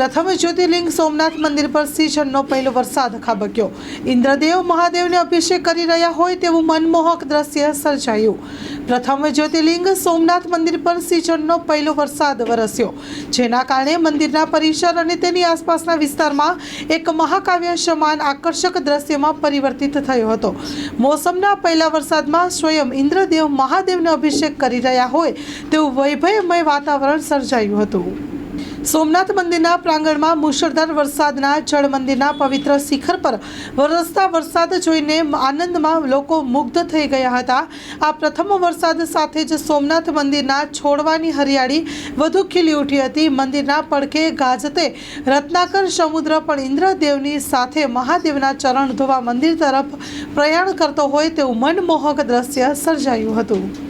પ્રથમ જ્યોતિર્લિંગ સોમનાથ મંદિર પર સિંહજનનો પહેલો વરસાદ ખાબક્યો. ઇન્દ્રદેવ મહાદેવને અભિષેક કરી રહ્યા હોય તેવું મનમોહક દ્રશ્ય સર્જાયું. પ્રથમ જ્યોતિર્લિંગ સોમનાથ મંદિર પર સિંહજનનો પહેલો વરસાદ વરસ્યો, જેના કારણે મંદિરના પરિસર અને તેની આસપાસના વિસ્તારમાં એક મહાકાવ્ય સમાન આકર્ષક દ્રશ્યમાં પરિવર્તિત થયો હતો. મોસમના પહેલા વરસાદમાં સ્વયં ઇન્દ્રદેવ મહાદેવને અભિષેક કરી રહ્યા હોય તેવું વૈભવમય વાતાવરણ સર્જાયું હતું. સોમનાથ મંદિરના પ્રાંગણમાં મુશળધાર વરસાદના જળ મંદિરના પવિત્ર શિખર પર વરસતા વરસાદ જોઈને આનંદમાં લોકો મુગ્ધ થઈ ગયા હતા. આ પ્રથમ વરસાદ સાથે જ સોમનાથ મંદિરના છોડવાની હરિયાળી વધુ ખીલી ઉઠી હતી. મંદિરના પડખે ગાજતે રત્નાકર સમુદ્ર પણ ઇન્દ્રદેવની સાથે મહાદેવના ચરણ ધોવા મંદિર તરફ પ્રયાણ કરતો હોય તેવું મનમોહક દ્રશ્ય સર્જાયું હતું.